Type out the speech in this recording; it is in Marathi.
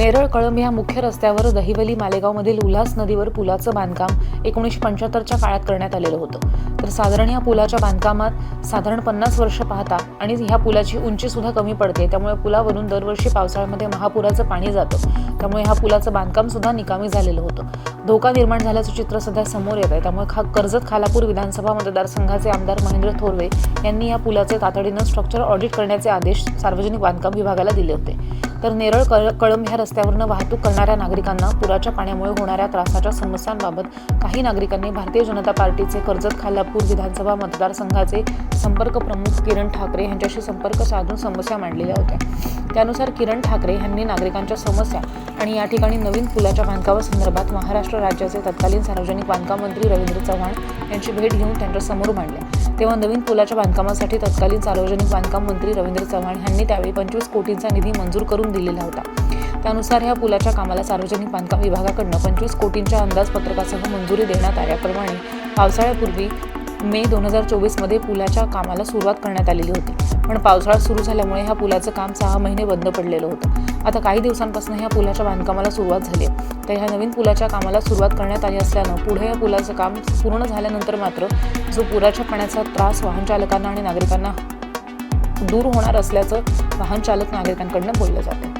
नेरळ कळंब या मुख्य रस्त्यावर दहिवली मालेगावमधील उल्हास नदीवर पुलाचं बांधकाम एकोणीसशे पंच्याहत्तरच्या काळात करण्यात आलेलं होतं. तर साधारण या पुलाच्या बांधकामात साधारण पन्नास वर्ष पाहता आणि ह्या पुलाची उंचीसुद्धा कमी पडते. त्यामुळे पुलावरून दरवर्षी पावसाळ्यामध्ये महापुराचं पाणी जातं. त्यामुळे ह्या पुलाचं बांधकाम सुद्धा निकामी झालेलं होतं. धोका निर्माण झाल्याचं चित्र सध्या समोर येत आहे. त्यामुळे खा कर्जत खालापूर विधानसभा मतदारसंघाचे आमदार महेंद्र थोरवे यांनी या पुलाचे तातडीनं स्ट्रक्चर ऑडिट करण्याचे आदेश सार्वजनिक बांधकाम विभागाला दिले होते. तर नेरळ कळ कळंब ह्या रस्त्यावरनं वाहतूक करणाऱ्या नागरिकांना पुराच्या पाण्यामुळे होणाऱ्या त्रासाच्या समस्यांबाबत काही नागरिकांनी भारतीय जनता पार्टीचे कर्जत खालापूर विधानसभा मतदारसंघाचे संपर्क प्रमुख किरण ठाकरे यांच्याशी संपर्क साधून समस्या मांडलेल्या होत्या. त्यानुसार किरण ठाकरे यांनी नागरिकांच्या समस्या आणि या ठिकाणी नवीन पुलाच्या बांधकामासंदर्भात महाराष्ट्र राज्याचे तत्कालीन सार्वजनिक बांधकाम मंत्री रवींद्र चव्हाण यांची भेट घेऊन त्यांच्यासमोर मांडल्या तेव्हा नवीन पुलाच्या बांधकामासाठी तत्कालीन सार्वजनिक बांधकाम मंत्री रवींद्र चव्हाण यांनी त्यावेळी पंचवीस कोटींचा निधी मंजूर करून दिलेला होता. त्यानुसार ह्या पुलाच्या कामाला सार्वजनिक बांधकाम विभागाकडनं पंचवीस कोटींच्या अंदाजपत्रकासह मंजुरी देण्यात आल्याप्रमाणे पावसाळ्यापूर्वी मे दोन हजार चोवीसमध्ये पुलाच्या कामाला सुरुवात करण्यात आलेली होती. पण पावसाळा सुरू झाल्यामुळे ह्या पुलाचं काम सहा महिने बंद पडलेलं होतं. आता काही दिवसांपासून ह्या पुलाच्या बांधकामाला सुरुवात झाली आहे. तर ह्या नवीन पुलाच्या कामाला सुरुवात करण्यात आली असल्यानं पुढे या पुलाचं काम पूर्ण झाल्यानंतर मात्र जो पुराच्या पाण्याचा त्रास वाहन चालकांना आणि नागरिकांना दूर होणार असल्याचं वाहन चालक नागरिकांकडनं बोललं जातं